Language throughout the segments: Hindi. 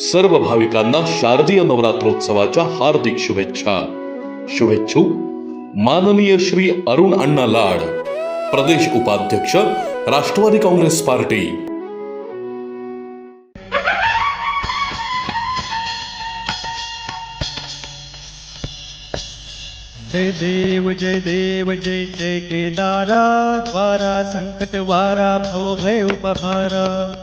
सर्व भाविकांना शारदीय नवरात्रोत्सवाच्या हार्दिक शुभेच्छा. शुभेच्छू. माननीय श्री अरुण अण्णा लाड प्रदेश उपाध्यक्ष राष्ट्रवादी काँग्रेस पार्टी. जय देव जय देव जय जय केदारा द्वारा संकट वारा भव भय उपहारा.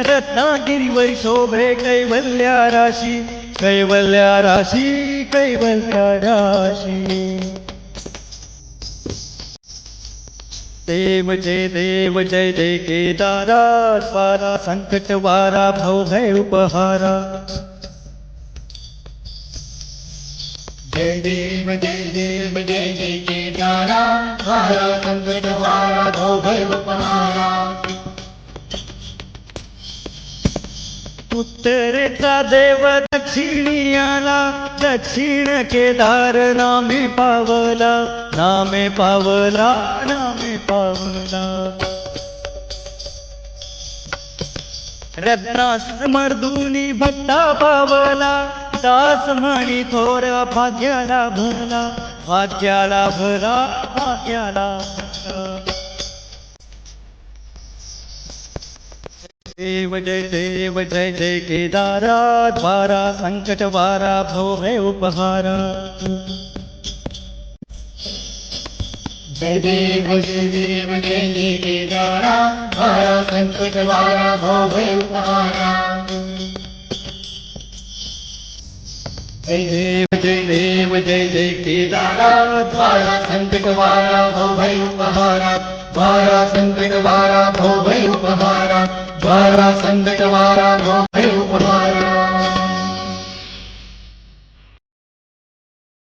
रत्नागिरीवर शोभे कैवल्या राशी कैवल्या राशी कैवल्या राशी। देव जय देव जय जय केदारा स्वारा संकट वारा, भव भय उपहारा। जय देव जय देव, जय जय केदारा धारा संकट वारा, भव भय उपहारा। उत्तरेचा देव दक्षिणी आला दक्षिण केदार नामे पावला नामे पावला नामे पावला. रत्नास मर्दुनी भट्टा पावला दास म्हणी थोर भाग्याला भरला भाग्याला भरा भाग्याला भरा देव जय देव जय जय केदारा द्वारा संकट वारा भव भय उपहारा जय देव जय देव जय जय केदारा धारा संकट वारा भव भय उपहारा जय देव जय देव जय जय केदारा द्वारा संकट वारा भव भय उपहारा द्वारा संकट वारा भव भय उपहारा द्वारा संकट वारा